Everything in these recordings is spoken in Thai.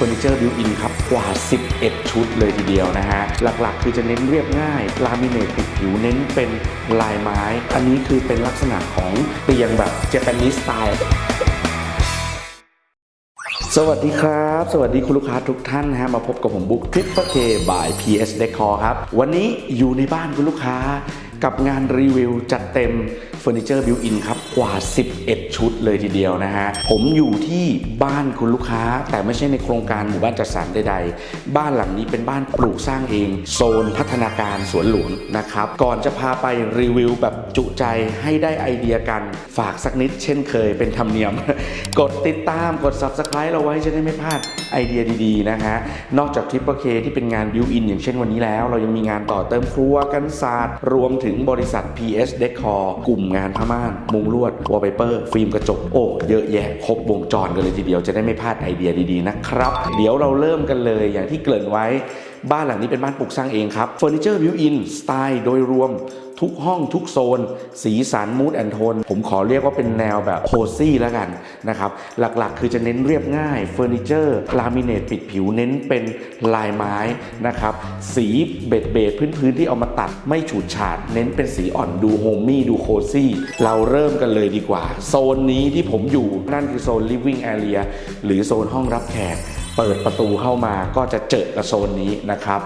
เฟอร์นิเจอร์บิวอินครับกว่า 11 ชุดเลยทีเดียวนะฮะ หลักๆ คือจะเน้นเรียบง่ายลามิเนตติดผิวเน้นเป็นลายไม้ อันนี้คือเป็นลักษณะของเตียงแบบเจแปนนิสสไตล์สวัสดีครับ สวัสดีคุณลูกค้าทุกท่านนะฮะมาพบกับผมบุ๊กทริปเคบาย PS Decor ครับ วันนี้อยู่ในบ้านคุณลูกค้ากับงานรีวิวจัดเต็ม อร์นิเจอร์บิวอินครับกว่า 11 ชุดเลยทีเดียวนะฮะ ผมอยู่ที่บ้านคุณลูกค้า แต่ไม่ใช่ในโครงการหมู่บ้านจัดสรรใดๆ บ้านหลังนี้เป็นบ้านปลูกสร้างเอง โซนพัฒนาการสวนหลวงนะครับ ก่อนจะพาไปรีวิวแบบจุใจให้ได้ไอเดียกันฝากสักนิดเช่นเคยเป็นธรรมเนียม กดติดตามกด subscribe เราไว้จะได้ไม่พลาดไอเดียดีๆนะฮะนอกจากทริปเปอร์เคที่เป็นงานบิวอินอย่างเช่นวันนี้แล้ว เรายังมีงานต่อเติมครัวกันศาสตร์ รวมถึงบริษัท PS Decor กลุ่มงานผ้าม่านมุงลวดวอลเปเปอร์ฟิล์มกระจกโอ้เยอะแยะครบวงจรกันเลยทีเดียวจะได้ไม่พลาดไอเดียดีๆนะครับ เดี๋ยวเราเริ่มกันเลยอย่างที่เกริ่นไว้ บ้านหลังนี้เป็นบ้านปลูกสร้างเองครับเฟอร์นิเจอร์บิวอินสไตล์โดยรวมทุกห้องทุกโซน สีสันมูดแอนโทน ผมขอเรียกว่าเป็นแนวแบบโคซี่แล้วกันนะครับ หลักๆ คือจะเน้นเรียบง่ายเฟอร์นิเจอร์ลามิเนตปิดผิวเน้นเป็นลายไม้นะครับ สีเบดเบดพื้นๆที่เอามาตัดไม่ฉูดฉาด เน้นเป็นสีอ่อนดูโฮมมี่ดูโคซี่ เราเริ่มกันเลยดีกว่า โซนนี้ที่ผมอยู่นั่นคือโซน living area หรือโซนห้องรับแขก เปิดประตูเข้ามาก็จะเจอกับโซนนี้นะครับ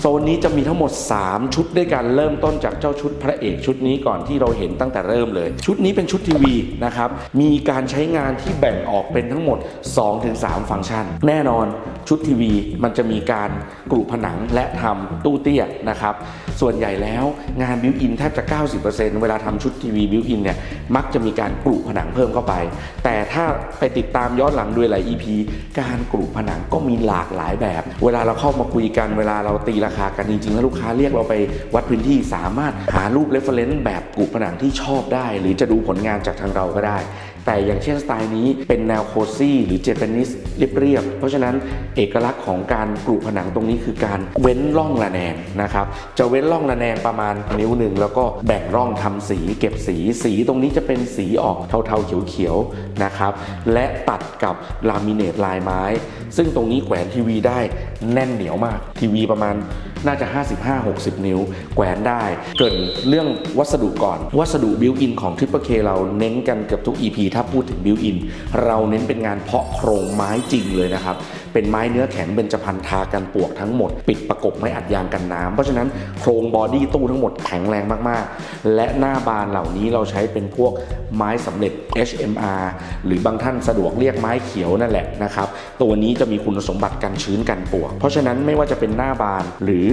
โซนนี้จะมีทั้งหมด 3 ชุดด้วยกันเริ่มต้นจากเจ้าชุดพระเอกชุดนี้ก่อนที่เราเห็นตั้งแต่เริ่มเลย ชุดนี้เป็นชุดทีวีนะครับมีการใช้งานที่แบ่งออกเป็นทั้งหมด 2-3 ฟังก์ชัน แน่นอนชุดทีวีมันจะมีการกรุผนังและทำตู้เตี้ยนะครับส่วนใหญ่แล้วงานบิวอินแทบจะ 90%เวลาทำชุดทีวีบิวอินเนี่ยมักจะมีการกรุผนังเพิ่มเข้าไป แต่ถ้าไปติดตามย้อนหลังด้วยหลาย EP การกรุผนังก็มีหลากหลายแบบ เวลาเราเข้ามาคุยกันเวลาเราตีราคากันจริงๆแล้วลูกค้าเรียกเราไปวัดพื้นที่สามารถหารูปเรฟเฟรนซ์แบบกรุผนังที่ชอบได้ หรือจะดูผลงานจากทางเราก็ได้ แต่อย่างเช่นสไตล์นี้เป็นแนวโคซี่หรือเจแปนิสเรียบๆเพราะฉะนั้นเอกลักษณ์ของการกรุผนังตรงนี้คือการเว้นร่องระแนงนะครับจะเว้นร่องระแนงประมาณนิ้วหนึ่งแล้วก็แบ่งร่องทำสีเก็บสีสีตรงนี้จะเป็นสีออกเทาๆเขียวๆนะครับและตัดกับลามิเนตลายไม้ ซึ่งตรงนี้แขวนทีวีได้แน่นเหนียวมากทีวีประมาณน่าจะ 55-60 นิ้วแขวนได้ เกินเรื่องวัสดุก่อน วัสดุบิวอินของ Triple K เราเน้นกันเกือบทุก EP ถ้าพูดถึงบิวอินเราเน้นเป็นงานเพาะโครงไม้จริงเลยนะครับ เป็นไม้เนื้อแข็งเบญจพรรณทากันปวกทั้งหมด ปิดประกบไม้อัดยางกันน้ำเพราะฉะนั้นโครงบอดี้ตู้ทั้งหมดแข็งแรงมากๆ และหน้าบานเหล่านี้เราใช้เป็นพวกไม้สำเร็จ HMR หรือบางท่านสะดวกเรียกไม้เขียวนั่นแหละนะครับตัวนี้จะมีคุณสมบัติกันชื้นกันปวก เพราะฉะนั้นไม่ว่าจะเป็นหน้าบานหรือ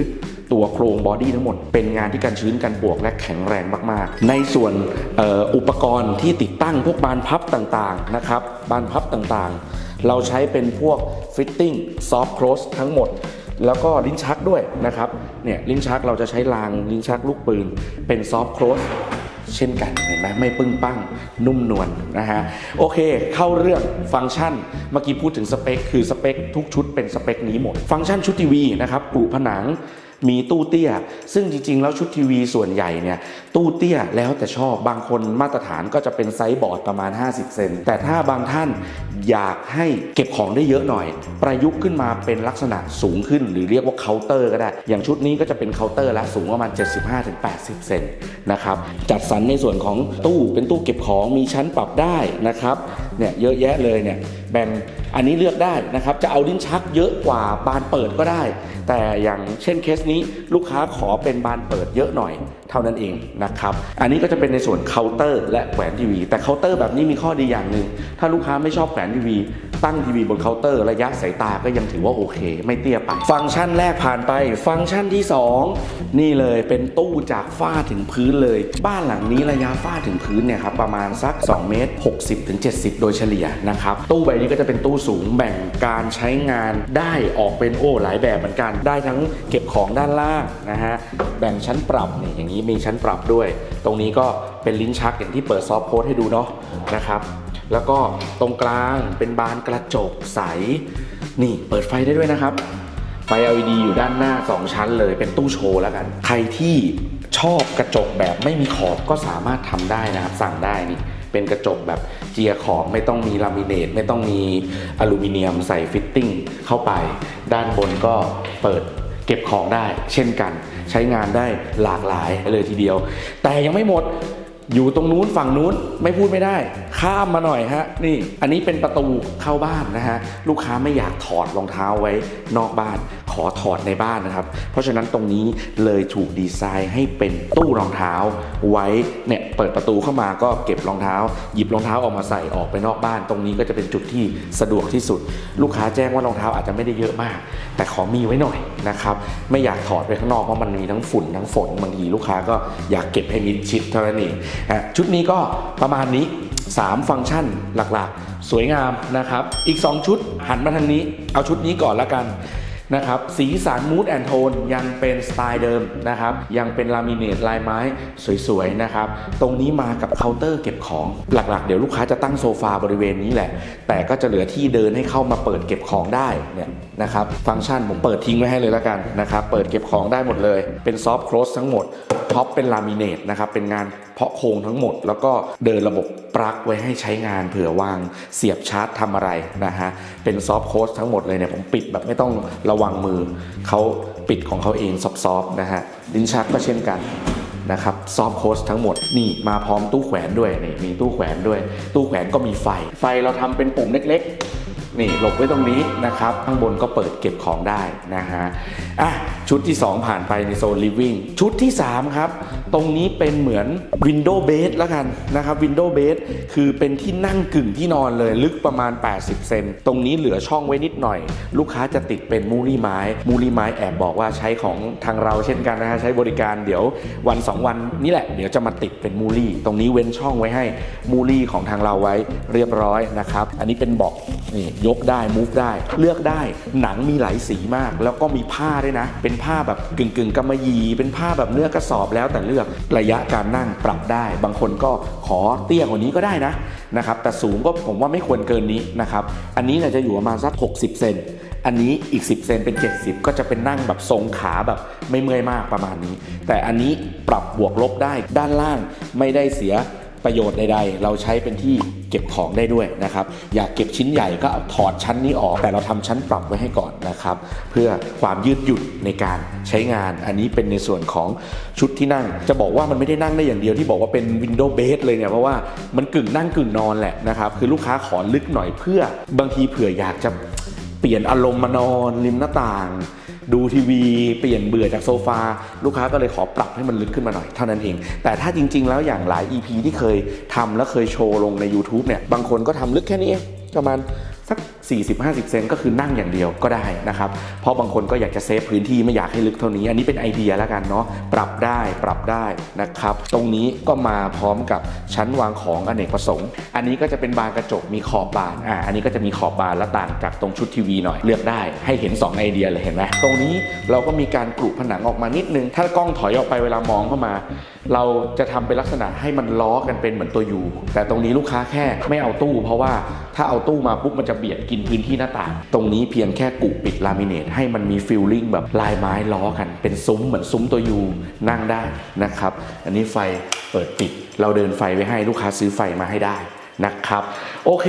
ตัวโครงบอดี้ทั้งหมด เป็นงานที่กันชื้นกันปวกและแข็งแรงมาก ๆ ในส่วนอออุปกรณ์ที่ติดตั้งพวกบานพับต่าง ๆ นะครับ บานพับต่าง ๆ เราใช้เป็นพวกฟิตติ้งซอฟต์โคลสทั้งหมด แล้วก็ลิ้นชักด้วยนะครับเนี่ยลิ้นชักเราจะใช้รางลิ้นชักลูกปืน เป็นซอฟต์โคลสเช่นกันเห็นไหมไม่ปึ้งปั้งนุ่มนวลนะฮะโอเค เข้าเรื่องฟังก์ชันเมื่อกี้พูดถึงสเปค คือสเปค ทุกชุดเป็นสเปคนี้หมด ฟังก์ชันชุดทีวีนะครับปลูผนัง มีตู้เตี้ย ซึ่งจริง ๆ แล้วชุดทีวีส่วนใหญ่เนี่ยตู้เตี้ยแล้วแต่ชอบบางคนมาตรฐานก็จะเป็นไซส์บอร์ดประมาณ 50 เซนแต่ถ้าบางท่านอยากให้เก็บของได้เยอะหน่อย ประยุกต์ขึ้นมาเป็นลักษณะสูงขึ้น หรือเรียกว่าเคาน์เตอร์ก็ได้ อย่างชุดนี้ก็จะเป็นเคาน์เตอร์และสูงประมาณ 75-80 เซนนะครับจัดสรรในส่วนของตู้เป็นตู้เก็บของมีชั้นปรับได้นะครับเนี่ยเยอะแยะเลยเนี่ย แบ่งอันนี้เลือกได้นะครับ จะเอาลิ้นชักเยอะกว่าบานเปิดก็ได้ แต่อย่างเช่นเคสนี้ลูกค้าขอเป็นบานเปิดเยอะหน่อย เท่านั้นเองนะครับ อันนี้ก็จะเป็นในส่วนเคาน์เตอร์และแขวนทีวีแต่เคาน์เตอร์แบบนี้มีข้อดีอย่างหนึ่งถ้าลูกค้าไม่ชอบแขวนทีวีตั้งทีวีบนเคาน์เตอร์ระยะสายตาก็ยังถือว่าโอเค ไม่เตี้ยไป ฟังก์ชันแรกผ่านไป ฟังก์ชันที่ 2 นี่เลยเป็นตู้จากฝ้าถึงพื้นเลย บ้านหลังนี้ระยะฝ้าถึงพื้นเนี่ยครับประมาณสัก 2 เมตร 60ถึง70 โดยเฉลี่ยนะครับตู้ใบนี้ก็จะเป็นตู้สูงแบ่งการใช้งานได้ออกเป็นโอ้หลายแบบเหมือนกันได้ทั้งเก็บของด้านล่างนะฮะแบ่งชั้นปรับนี่อย่างนี้มีชั้นปรับด้วย ตรงนี้ก็เป็นลิ้นชักอย่างที่เปิดซอฟต์โค้ดให้ดูเนาะนะครับ แล้วก็ตรงกลางเป็นบานกระจกใสนี่เปิดไฟได้ด้วยนะครับไฟ LED อยู่ด้านหน้า 2 ชั้นเลยเป็นตู้โชว์แล้วกัน ใครที่ชอบกระจกแบบไม่มีขอบก็สามารถทำได้นะครับ สั่งได้นี่ เป็นกระจกแบบเจียขอบไม่ต้องมีลามิเนตไม่ต้องมีอลูมิเนียมใส่ฟิตติ้งเข้าไป ด้านบนก็เปิดเก็บของได้ เช่นกัน ใช้งานได้หลากหลายเลยทีเดียว แต่ยังไม่หมด อยู่ตรงนู้นฝั่งนู้นไม่พูดไม่ได้ ข้ามมาหน่อยฮะนี่ อันนี้เป็นประตูเข้าบ้านนะฮะลูกค้าไม่อยากถอดรองเท้าไว้นอกบ้าน ขอถอดในบ้านนะครับ เพราะฉะนั้นตรงนี้เลยถูกดีไซน์ให้เป็นตู้รองเท้าไว้เนี่ยเปิดประตูเข้ามาก็เก็บรองเท้า หยิบรองเท้าออกมาใส่ออกไปนอกบ้าน ตรงนี้ก็จะเป็นจุดที่สะดวกที่สุด ลูกค้าแจ้งว่ารองเท้าอาจจะไม่ได้เยอะมาก แต่ขอมีไว้หน่อยนะครับไม่อยากถอดไปข้างนอกเพราะมันมีทั้งฝุ่นทั้งฝนบางทีลูกค้าก็อยากเก็บให้มิดชิดเท่านั้นเองชุดนี้ก็ประมาณนี้ 3 ฟังก์ชันหลักๆ สวยงามนะครับ อีก 2 ชุดหันมาทางนี้ เอาชุดนี้ก่อนละกันนะครับสีสันมูดแอนโทนยังเป็นสไตล์เดิมนะครับ ยังเป็นลามิเนตลายไม้สวยๆนะครับ ตรงนี้มากับเคาน์เตอร์เก็บของหลักๆ เดี๋ยวลูกค้าจะตั้งโซฟาบริเวณนี้แหละ แต่ก็จะเหลือที่เดินให้เข้ามาเปิดเก็บของได้เนี่ยนะครับฟังก์ชันผมเปิดทิ้งไว้ให้เลยละกันนะครับ เปิดเก็บของได้หมดเลย เป็นซอฟต์โคลสทั้งหมดท็อปเป็นลามิเนตนะครับเป็นงาน เพาะโครงทั้งหมด แล้วก็เดินระบบปลั๊กไว้ให้ใช้งานเผื่อวางเสียบชาร์จทำอะไรนะฮะ เป็นซอฟต์โคลสทั้งหมดเลยเนี่ยผมปิดแบบไม่ต้องระวังมือ เขาปิดของเขาเองซอฟๆนะฮะลิ้นชักก็เช่นกันนะครับซอฟต์โค้ชทั้งหมดนี่มาพร้อมตู้แขวนด้วยนี่มีตู้แขวนด้วย ตู้แขวนก็มีไฟ ไฟเราทำเป็นปุ่มเล็กๆ นี่หลบไว้ตรงนี้นะครับ ข้างบนก็เปิดเก็บของได้นะฮะอะชุดที่ 2 ผ่านไปในโซน living ชุดที่ 3 ครับ ตรงนี้เป็นเหมือน window bed แล้วกันนะครับ window bed คือเป็นที่นั่งกึ่งที่นอนเลยลึกประมาณ 80 เซนตรงนี้เหลือช่องไว้นิดหน่อย ลูกค้าจะติดเป็นมูลี่ไม้มูลี่ไม้แอบบอกว่าใช้ของทางเราเช่นกันนะฮะใช้บริการเดี๋ยววัน 2 วันนี่แหละเดี๋ยวจะมาติดเป็นมูลี่ ตรงนี้เว้นช่องไว้ให้มูลี่ของทางเราไว้เรียบร้อยนะครับอันนี้เป็นเบอกนี่ยกได้มูฟได้ เลือกได้หนังมีหลายสีมาก แล้วก็มีผ้าด้วยนะ เป็นผ้าแบบกึ่งกึ่งกำมะหยี่เป็นผ้าแบบเนื้อกระสอบแล้วแต่เลือกระยะการนั่งปรับได้ บางคนก็ขอเตี้ยกว่านี้ก็ได้นะนะครับแต่สูงก็ผมว่าไม่ควรเกินนี้นะครับอันนี้เนี่ยจะอยู่ประมาณสัก 60 เซนอันนี้อีก 10 เซนเป็น 70 ก็จะเป็นนั่งแบบทรงขาแบบไม่เมื่อยมากประมาณนี้ แต่อันนี้ปรับบวกลบได้ด้านล่างไม่ได้เสีย ประโยชน์ใดๆ เราใช้เป็นที่เก็บของได้ด้วยนะครับ อยากเก็บชิ้นใหญ่ก็ถอดชั้นนี้ออก แต่เราทำชั้นปรับไว้ให้ก่อนนะครับ เพื่อความยืดหยุ่นในการใช้งาน อันนี้เป็นในส่วนของชุดที่นั่ง จะบอกว่ามันไม่ได้นั่งได้อย่างเดียวที่บอกว่าเป็น window bed เลยเนี่ยเพราะว่ามันกึ่งนั่งกึ่งนอนแหละนะครับ คือลูกค้าขอลึกหน่อยเพื่อบางทีเผื่ออยากจะ เปลี่ยนอารมณ์มานอนริมหน้าต่าง ดูทีวี เปลี่ยนเบื่อจากโซฟา ลูกค้าก็เลยขอปรับให้มันลึกขึ้นมาหน่อยเท่านั้นเอง แต่ถ้าจริง ๆ แล้วอย่างหลาย EP ที่เคยทำและเคยโชว์ลงใน YouTube เนี่ยบางคนก็ทำลึกแค่นี้เองประมาณสัก 40-50 เซนก็คือนั่งอย่างเดียวก็ได้นะครับ เพราะบางคนก็อยากจะเซฟพื้นที่ไม่อยากให้ลึกเท่านี้ อันนี้เป็นไอเดียแล้วกันเนาะปรับได้ปรับได้นะครับ ตรงนี้ก็มาพร้อมกับชั้นวางของอเนกประสงค์ อันนี้ก็จะเป็นบานกระจกมีขอบบานอ่าอันนี้ก็จะมีขอบบานและต่างจากตรงชุดทีวีหน่อยเลือกได้ให้เห็น 2 ไอเดียเลยเห็นไหมตรงนี้เราก็มีการกรุผนังออกมานิดนึง ถ้ากล้องถอยออกไปเวลามองเข้ามา เราจะทำเป็นลักษณะให้มันล้อกันเป็นเหมือนตัวยูแต่ตรงนี้ลูกค้าแค่ไม่เอาตู้ เพราะว่าถ้าเอาตู้มาปุ๊บมันจะเบียดกินพื้นที่หน้าต่าง ตรงนี้เพียงแค่กุปิดลามิเนตให้มันมีฟิลลิ่งแบบลายไม้ล้อกัน เป็นซุ้มเหมือนซุ้มตัวยูนั่งได้นะครับ อันนี้ไฟเปิดปิด เราเดินไฟไว้ให้ลูกค้าซื้อไฟมาให้ได้นะครับโอเค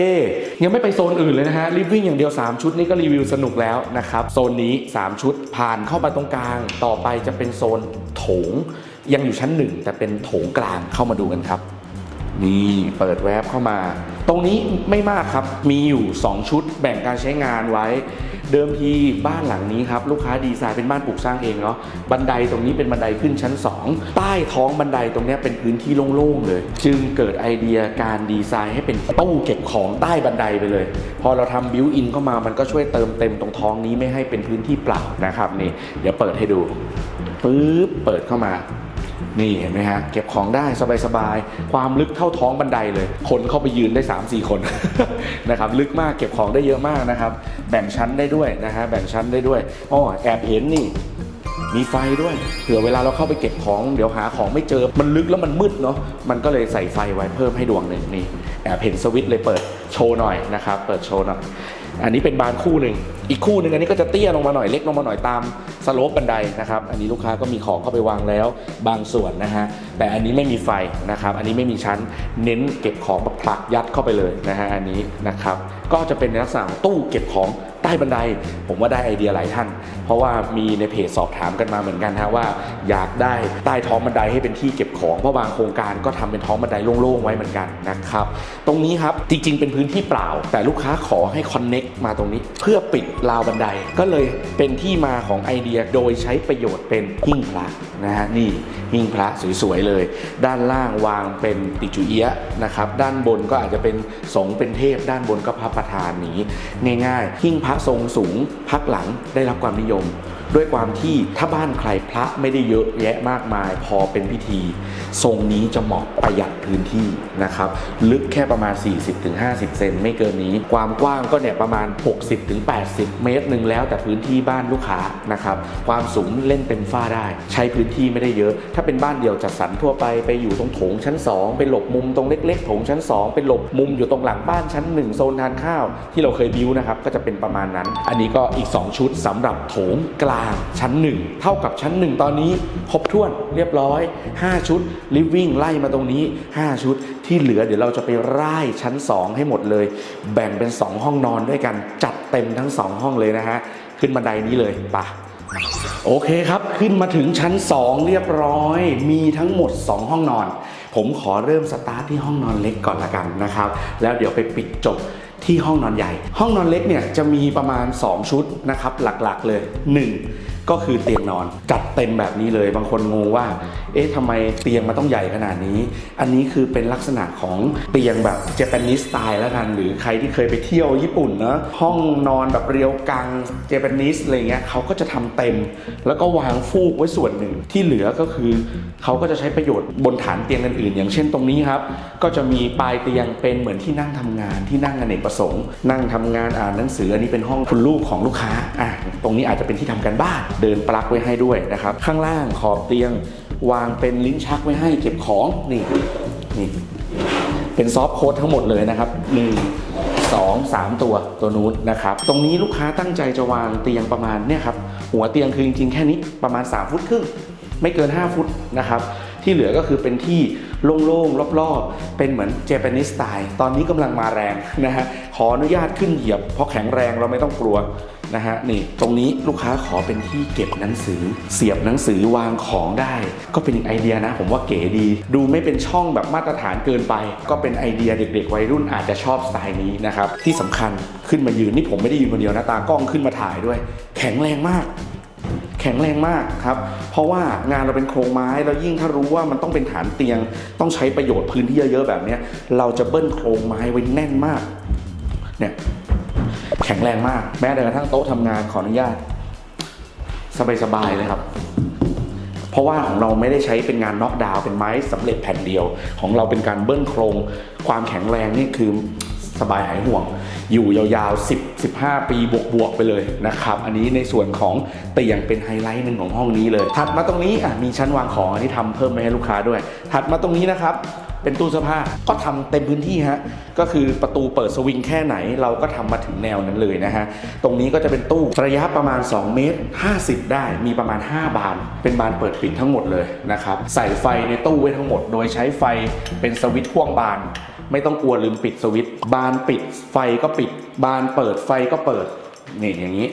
ยังไม่ไปโซนอื่นเลยนะฮะรีวิ่งอย่างเดียว 3 ชุดนี้ก็รีวิวสนุกแล้วนะครับ โซนนี้ 3 ชุดผ่านเข้ามาตรงกลาง ต่อไปจะเป็นโซนโถง ยังอยู่ชั้นหนึ่งแต่เป็นโถงกลางเข้ามาดูกันครับ นี่เปิดแว็บเข้ามา ตรงนี้ไม่มากครับมีอยู่ 2 ชุดแบ่งการใช้งานไว้ เดิมทีบ้านหลังนี้ครับ ลูกค้าดีไซน์เป็นบ้านปลูกสร้างเองเนาะบันไดตรงนี้เป็นบันไดขึ้นชั้น 2 ใต้ท้องบันไดตรงนี้เป็นพื้นที่โล่งๆเลย จึงเกิดไอเดียการดีไซน์ให้เป็นตู้เก็บของใต้บันไดไปเลย พอเราทำบิวอินเข้ามามันก็ช่วยเติมเต็มตรงท้องนี้ไม่ให้เป็นพื้นที่เปล่านะครับนี่เดี๋ยวเปิดให้ดูปึ๊บเปิดเข้ามา นี่เห็นไหมฮะเก็บของได้สบายๆ ความลึกเท่าท้องบันไดเลย คนเข้าไปยืนได้ 3-4 คนนะครับลึกมากเก็บของได้เยอะมากนะครับ แบ่งชั้นได้ด้วยนะฮะแบ่งชั้นได้ด้วยอ้อแอบเห็นนี่มีไฟด้วยเผื่อเวลาเราเข้าไปเก็บของเดี๋ยวหาของไม่เจอมันลึกแล้วมันมืดเนาะมันก็เลยใส่ไฟไว้เพิ่มให้ดวงหนึ่งนี่แอบเห็นสวิตช์เลยเปิดโชว์หน่อยนะครับเปิดโชว์หน่อย อันนี้เป็นบานคู่หนึ่ง อีกคู่หนึ่งอันนี้ก็จะเตี้ยลงมาหน่อยเล็กลงมาหน่อยตามสโลปบันไดนะครับ อันนี้ลูกค้าก็มีของเข้าไปวางแล้วบางส่วนนะฮะ แต่อันนี้ไม่มีไฟนะครับ อันนี้ไม่มีชั้นเน้นเก็บของแบบผลักยัดเข้าไปเลยนะฮะอันนี้นะครับ ก็จะเป็นลักษณะตู้เก็บของ ใต้บันได ผมว่าได้ไอเดียหลายท่าน เพราะว่ามีในเพจสอบถามกันมาเหมือนกันฮะว่า อยากได้ใต้ท้องบันไดให้เป็นที่เก็บของเพราะบางโครงการก็ทำเป็นท้องบันไดโล่งๆไว้เหมือนกันนะครับตรงนี้ครับจริง ๆ เป็นพื้นที่เปล่า แต่ลูกค้าขอให้คอนเน็กมาตรงนี้ เพื่อปิดราวบันไดก็เลยเป็นที่มาของไอเดียโดยใช้ประโยชน์เป็นหิ้งพระนะฮะนี่หิ้งพระสวยๆเลย ด้านล่างวางเป็นติจุเอียะนะครับด้านบนก็อาจจะเป็นสงเป็นเทพ ด้านบนก็พระประธานหนีง่ายๆหิ้งพระทรงสูงพักหลังได้รับความนิยม ด้วยความที่ถ้าบ้านใครพระไม่ได้เยอะแยะมากมาย พอเป็นพิธี ทรงนี้จะเหมาะประหยัดพื้นที่นะครับ ลึกแค่ประมาณ 40-50 เซนไม่เกินนี้ ความกว้างก็เนี่ยประมาณ 60-80 เมตรหนึ่งแล้วแต่พื้นที่บ้านลูกค้านะครับความสูงเล่นเต็มฝ้าได้ ใช้พื้นที่ไม่ได้เยอะ ถ้าเป็นบ้านเดี่ยวจัดสรรทั่วไปไปอยู่ตรงโถงชั้น 2 ไปหลบมุมตรงเล็กๆโถงชั้น 2 ไปหลบมุมอยู่ตรงหลังบ้านชั้น 1 โซนทานข้าว ที่เราเคยบิวนะครับก็จะเป็นประมาณนั้น อันนี้ก็อีก 2 ชุดสำหรับโถงกลางชั้น 1 เท่ากับชั้น 1 ตอนนี้ ครบถ้วนเรียบร้อย 5 ชุดลิฟวิ่งไล่มาตรงนี้ 5 ชุดที่เหลือเดี๋ยวเราจะไปไล่ชั้น 2 ให้หมดเลย แบ่งเป็น 2 ห้องนอนด้วยกันจัดเต็มทั้ง 2 ห้องเลยนะฮะ ขึ้นบันไดนี้เลยปะโอเคครับ ขึ้นมาถึงชั้น 2 เรียบร้อย มีทั้งหมด 2 ห้องนอน ผมขอเริ่มสตาร์ทที่ห้องนอนเล็กก่อนละกันนะครับ แล้วเดี๋ยวไปปิดจบ ที่ห้องนอนใหญ่ ห้องนอนเล็กเนี่ยจะมีประมาณ 2 ชุดนะครับหลักๆเลย 1 ก็คือเตียงนอน จัดเต็มแบบนี้เลยบางคนงงว่า เอ๊ะทำไมเตียงมันต้องใหญ่ขนาดนี้ อันนี้คือเป็นลักษณะของเตียงแบบเจแปนิสสไตล์แล้วกันหรือใครที่เคยไปเที่ยวญี่ปุ่นเนะห้องนอนแบบเรียวกังเจแปนิสอะไรเงี้ยเขาก็จะทำเต็ม แล้วก็วางฟูกไว้ส่วนหนึ่งที่เหลือก็คือเขาก็จะใช้ประโยชน์บนฐานเตียงอื่นๆ อย่างเช่นตรงนี้ครับ ก็จะมีปลายเตียงเป็นเหมือนที่นั่งทำงานที่นั่งอเนกประสงค์ นั่งทำงานอ่านหนังสืออันนี้เป็นห้องคุณลูกของลูกค้าอะตรงนี้อาจจะเป็นที่ทำการบ้านเดินปลั๊กไว้ให้ด้วยนะครับ ข้างล่างขอบเตียงวางเป็นลิ้นชักไว้ให้เก็บของนี่นี่เป็นซอฟต์โค้ดทั้งหมดเลยนะครับ1 2 3ตัวตัวนู้นนะครับ ตรงนี้ลูกค้าตั้งใจจะวางเตียงประมาณเนี่ยครับหัวเตียงคือจริงๆแค่นี้ประมาณ 3 ฟุตครึ่งไม่เกิน 5 ฟุตนะครับ ที่เหลือก็คือเป็นที่ โล่งๆรอบๆ เป็นเหมือนเจแปนิสสไตล์ตอนนี้กำลังมาแรงนะฮะขออนุญาตขึ้นเหยียบ เพราะแข็งแรงเราไม่ต้องกลัวนะฮะนี่ตรงนี้ลูกค้าขอเป็นที่เก็บหนังสือ เสียบหนังสือวางของได้ ก็เป็นอีกไอเดียนะ ผมว่าเก๋ดี ดูไม่เป็นช่องแบบมาตรฐานเกินไป ก็เป็นไอเดียเด็กๆวัยรุ่นอาจจะชอบสไตล์นี้นะครับที่สำคัญขึ้นมายืนนี่ผมไม่ได้ยืนคนเดียวนะตากล้องขึ้นมาถ่ายด้วย แข็งแรงมาก ข็งแรงมากครับเพราะว่างานเราเป็นโครงไม้แล้วยิ่งถ้ารู้ว่ามันต้องเป็นฐานเตียง ต้องใช้ประโยชน์พื้นที่เยอะๆแบบนี้เราจะเบิ้ลโครงไม้ไว้แน่นมากเนี่ยแข็งแรงมาก แม้แต่กระทั่งโต๊ะทำงานขออนุญาต สบายๆเลยครับ เพราะว่าของเราไม่ได้ใช้เป็นงานน็อกดาวน์เป็นไม้สำเร็จแผ่นเดียว ของเราเป็นการเบิ้ลโครง ความแข็งแรงนี่คือ สบายหายห่วง อยู่ยาวๆ 10 15 ปีบวกๆไปเลยนะครับ อันนี้ในส่วนของเตียงเป็นไฮไลท์หนึ่งของห้องนี้เลย ถัดมาตรงนี้อะมีชั้นวางของอันนี้ทำเพิ่มมาให้ลูกค้าด้วย ถัดมาตรงนี้นะครับ เป็นตู้เสื้อผ้าก็ทำเต็มพื้นที่ฮะก็คือประตูเปิดสวิงแค่ไหน เราก็ทำมาถึงแนวนั้นเลยนะฮะตรงนี้ก็จะเป็นตู้ระยะประมาณ 2 เมตร 50 ได้มีประมาณ 5 บาน เป็นบานเปิดปิดทั้งหมดเลยนะครับใส่ไฟในตู้ไว้ทั้งหมด โดยใช้ไฟเป็นสวิตช์พ่วงบานไม่ต้องกลัวลืมปิดสวิตช์บานปิดไฟก็ปิด บานเปิดไฟก็เปิดนี่อย่างนี้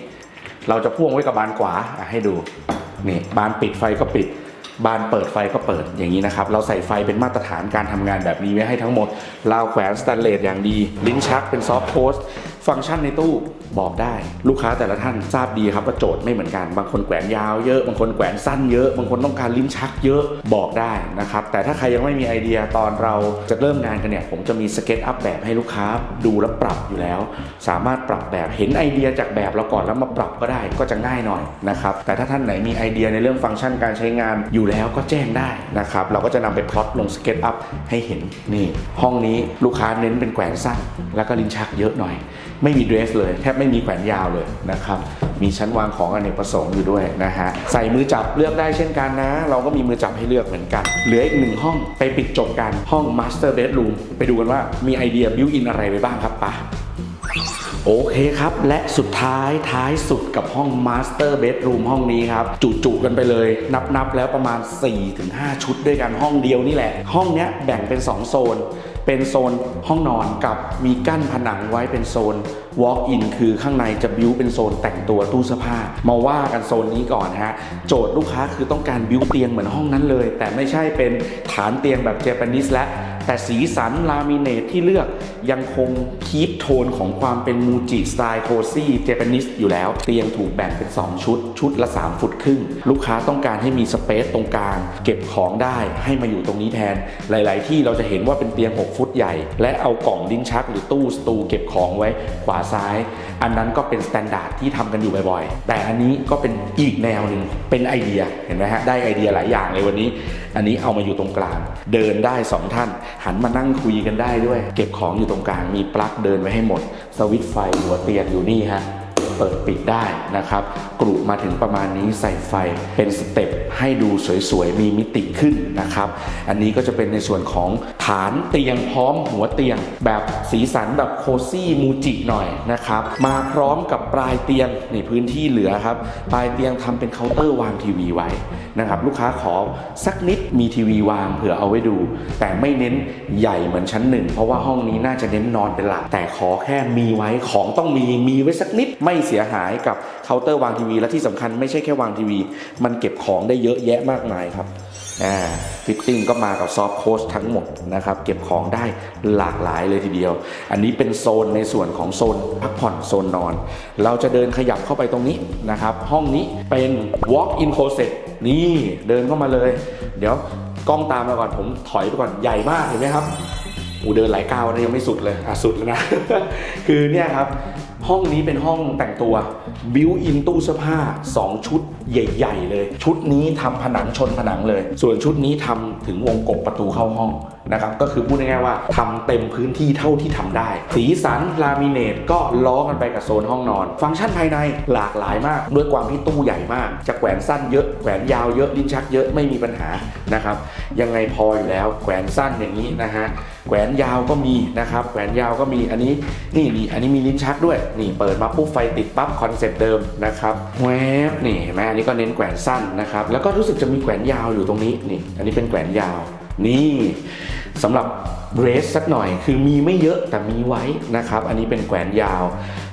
เราจะพ่วงไว้กับบานขวาให้ดูนี่บานปิดไฟก็ปิด บานเปิดไฟก็เปิดอย่างนี้นะครับ เราใส่ไฟเป็นมาตรฐานการทำงานแบบนี้ไว้ให้ทั้งหมดราวแขวนสแตนเลสอย่างดี ลิ้นชักเป็นซอฟต์โพสต์ ฟังก์ชันในตู้บอกได้ ลูกค้าแต่ละท่านทราบดีครับว่าโจทย์ไม่เหมือนกัน บางคนแขวนยาวเยอะ บางคนแขวนสั้นเยอะ บางคนต้องการลิ้นชักเยอะบอกได้นะครับ แต่ถ้าใครยังไม่มีไอเดียตอนเราจะเริ่มงานกันเนี่ย ผมจะมีสเก็ตอัพแบบให้ลูกค้าดูและปรับอยู่แล้ว สามารถปรับแบบเห็นไอเดียจากแบบเราก่อนแล้วมาปรับก็ได้ก็จะง่ายหน่อยนะครับแต่ถ้าท่านไหนมีไอเดียในเรื่องฟังก์ชันการใช้งานอยู่แล้วก็แจ้งได้นะครับเราก็จะนำไปพลอตลงสเก็ตอัพให้เห็นนี่ห้องนี้ลูกค้าเน้นเป็นแขวนสั้น แล้วก็ลิ้นชักเยอะหน่อย ไม่มีเดรสเลย แทบไม่มีแขวนยาวเลยนะครับ มีชั้นวางของอเนกประสงค์อยู่ด้วยนะฮะ ใส่มือจับเลือกได้เช่นกันนะ เราก็มีมือจับให้เลือกเหมือนกัน เหลืออีกหนึ่งห้องไปปิดจบกันห้อง Master Bedroom ไปดูกันว่ามีไอเดียบิวอินอะไรไปบ้างครับปะโอเคครับ และสุดท้ายท้ายสุดกับห้องมาสเตอร์เบดรูมห้องนี้ครับ จุๆกันไปเลย นับนับๆแล้วประมาณ 4-5 ชุดด้วยกันห้องเดียวนี่แหละ ห้องเนี้ยแบ่งเป็น 2 โซน เป็นโซนห้องนอนกับมีกั้นผนังไว้เป็นโซน walk in คือข้างในจะบิวเป็นโซนแต่งตัวตู้เสื้อผ้า มาว่ากันโซนนี้ก่อนฮะ โจทย์ลูกค้าคือต้องการบิวเตียงเหมือนห้องนั้นเลย แต่ไม่ใช่เป็นฐานเตียงแบบเจแปนิสและแต่สีสันลามิเนตที่เลือกยังคงคีปโทนของความเป็นมูจิสไตล์โคซี่เจแปนิสอยู่แล้ว เตียงถูกแบ่งเป็น 2 ชุด ชุดละ 3 ฟุตครึ่ง ลูกค้าต้องการให้มีสเปซตรงกลาง เก็บของได้ให้มาอยู่ตรงนี้แทน หลาย ๆ ที่เราจะเห็นว่าเป็นเตียง 6 ฟุตใหญ่ และเอากล่องลิ้นชักหรือตู้สตูเก็บของไว้ขวาซ้าย อันนั้นก็เป็นสแตนดาร์ดที่ทำกันอยู่บ่อยๆ แต่อันนี้ก็เป็นอีกแนวหนึ่งเป็นไอเดียเห็นไหมฮะได้ไอเดียหลายอย่างเลยวันนี้ อันนี้เอามาอยู่ตรงกลาง เดินได้สองท่าน หันมานั่งคุยกันได้ด้วย เก็บของอยู่ตรงกลางมีปลั๊กเดินไว้ให้หมด สวิตช์ไฟหัวเตียงอยู่นี่ฮะ เปิดปิดได้นะครับกรุมาถึงประมาณนี้ใส่ไฟเป็นสเต็ปให้ดูสวยๆ มีมิติขึ้นนะครับ อันนี้ก็จะเป็นในส่วนของฐานเตียงพร้อมหัวเตียง แบบสีสันแบบโคซี่มูจิหน่อยนะครับมาพร้อมกับปลายเตียงนี่พื้นที่เหลือครับปลายเตียงทำเป็นเคาน์เตอร์วางทีวีไว้นะครับลูกค้าขอสักนิดมีทีวีวางเผื่อเอาไว้ดู แต่ไม่เน้นใหญ่เหมือนชั้นหนึ่งเพราะว่าห้องนี้น่าจะเน้นนอนเป็นหลักแต่ขอแค่มีไว้ของต้องมีมีไว้สักนิดไม่เสียหายกับเคาน์เตอร์วางทีวีและที่สำคัญไม่ใช่แค่วางทีวี มันเก็บของได้เยอะแยะมากมายครับฟิตติ้งก็มากับซอฟต์โค้ชทั้งหมดนะครับ เก็บของได้หลากหลายเลยทีเดียว อันนี้เป็นโซนในส่วนของโซนพักผ่อนโซนนอน เราจะเดินขยับเข้าไปตรงนี้นะครับ ห้องนี้เป็น walk in closet นี่เดินเข้ามาเลย เดี๋ยวกล้องตามมาก่อนผมถอยไปก่อนใหญ่มากเห็นไหมครับอูเดินหลายก้าวนะยังไม่สุดเลยอะสุดแล้วนะ คือเนี่ยครับห้องนี้เป็นห้องแต่งตัวบิวอินตู้เสื้อผ้า 2 ชุดใหญ่ ๆ เลย ชุดนี้ทำผนังชนผนังเลย ส่วนชุดนี้ทำถึงวงกบประตูเข้าห้องนะครับก็คือพูดง่ายๆว่าทำเต็มพื้นที่เท่าที่ทำได้ สีสันลามิเนตก็ล้อกันไปกับโซนห้องนอน ฟังก์ชันภายในหลากหลายมาก ด้วยความที่ตู้ใหญ่มาก จะแขวนสั้นเยอะแขวนยาวเยอะลิ้นชักเยอะไม่มีปัญหานะครับยังไงพออยู่แล้วแขวนสั้นอย่างนี้นะฮะแขวนยาวก็มีนะครับแขวนยาวก็มีอันนี้นี่นี่อันนี้มีลิ้นชักด้วยนี่เปิดมาปุ๊บไฟติดปั๊บคอนเซ็ปต์เดิมนะครับแวบนี่เห็นไหมอันนี้ก็เน้นแขวนสั้นนะครับแล้วก็รู้สึกจะมีแขวนยาวอยู่ตรงนี้นี่ อันนี้เป็นแขวนยาว นี่สำหรับเบรสสักหน่อย คือมีไม่เยอะแต่มีไว้นะครับ อันนี้เป็นแขวนยาว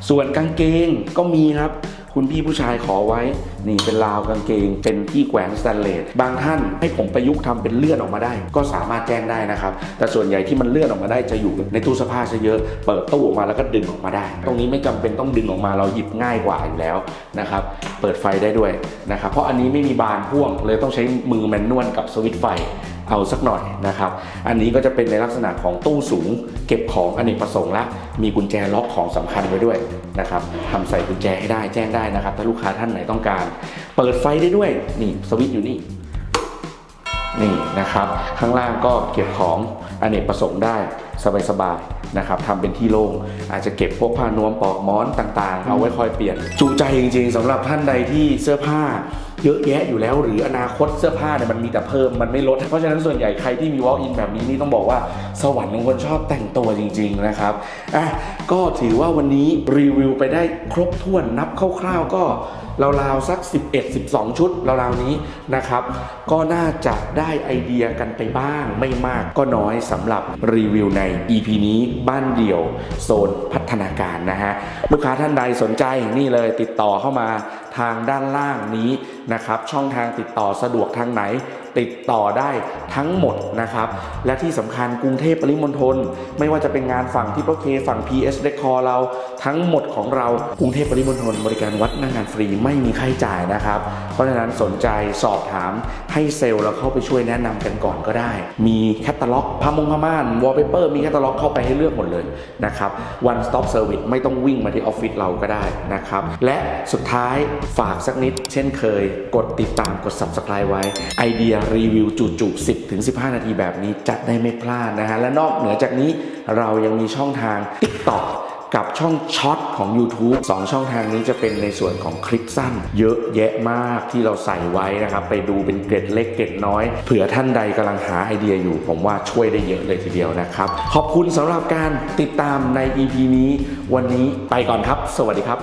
ส่วนกางเกงก็มีครับ คุณพี่ผู้ชายขอไว้ นี่เป็นราวกางเกง เป็นที่แขวนสแตนเลส บางท่านให้ผมประยุกต์ทำเป็นเลื่อนออกมาได้ ก็สามารถแจ้งได้นะครับ แต่ส่วนใหญ่ที่มันเลื่อนออกมาได้จะอยู่ในตู้เสื้อผ้าซะเยอะ เปิดตู้ออกมาแล้วก็ดึงออกมาได้ ตรงนี้ไม่จำเป็นต้องดึงออกมาเราหยิบง่ายกว่าอยู่แล้วนะครับ เปิดไฟได้ด้วยนะครับ เพราะอันนี้ไม่มีบานพ่วงเลยต้องใช้มือแมนนวลกับสวิตช์ไฟ เอาสักหน่อยนะครับ อันนี้ก็จะเป็นในลักษณะของตู้สูง เก็บของอเนกประสงค์ละ มีกุญแจล็อกของสำคัญไว้ด้วยนะครับทำใส่กุญแจให้ได้แจ้งได้นะครับ ถ้าลูกค้าท่านไหนต้องการ เปิดไฟได้ด้วยนี่สวิตช์อยู่นี่นี่นะครับ ข้างล่างก็เก็บของอเนกประสงค์ได้สบายๆนะครับทำเป็นที่โล่งอาจจะเก็บพวกผ้านวมปลอกหมอนต่างๆ เอาไว้คอยเปลี่ยนจูใจจริงๆสำหรับท่านใดที่เสื้อผ้า เยอะแยะอยู่แล้ว หรืออนาคตเสื้อผ้าเนี่ยมันมีแต่เพิ่มมันไม่ลด เพราะฉะนั้นส่วนใหญ่ใครที่มี walk in แบบนี้นี่ต้องบอกว่าสวรรค์ของคนชอบแต่งตัวจริง ๆ นะครับอะก็ถือว่าวันนี้รีวิวไปได้ครบถ้วนนับคร่าวๆก็ ราวๆสัก 11 12 ชุดราวๆนี้นะครับ ก็น่าจะได้ไอเดียกันไปบ้างไม่มากก็น้อยสำหรับรีวิวใน EP นี้บ้านเดี่ยวโซนพัฒนาการนะฮะลูกค้าท่านใดสนใจนี่เลยติดต่อเข้ามาทางด้านล่างนี้นะครับ ช่องทางติดต่อสะดวกทางไหน ติดต่อได้ทั้งหมดนะครับ และที่สำคัญกรุงเทพปริมณฑลไม่ว่าจะเป็นงานฝั่งที่โอเคฝั่ง PS Decor เราทั้งหมดของเรากรุงเทพปริมณฑลบริการวัดหน้างานฟรีไม่มีค่าใช้จ่ายนะครับ เพราะฉะนั้นสนใจสอบถามให้เซลล์เราเข้าไปช่วยแนะนำกันก่อนก็ได้ มีแคตตาล็อกผ้ามงผ้าม่านวอลเปเปอร์มีแคตตาล็อกเข้าไปให้เลือกหมดเลยนะครับ one stop service ไม่ต้องวิ่งมาที่ออฟฟิศเราก็ได้นะครับ และสุดท้ายฝากสักนิดเช่นเคย กดติดตามกด subscribe ไว้ไอเดียรีวิวจุๆ10ถึง15 นาทีแบบนี้จัดได้ไม่พลาดนะฮะ และนอกเหนือจากนี้เรายังมีช่องทาง TikTok กับช่องช็อตของ YouTube 2 ช่องทางนี้จะเป็นในส่วนของคลิปสั้น เยอะแยะมากที่เราใส่ไว้นะครับ ไปดูเป็นเกร็ดเล็กเกร็ดน้อย เผื่อท่านใดกำลังหาไอเดียอยู่ ผมว่าช่วยได้เยอะเลยทีเดียวนะครับ ขอบคุณสำหรับการติดตามใน EP นี้ วันนี้ไปก่อนครับ สวัสดีครับ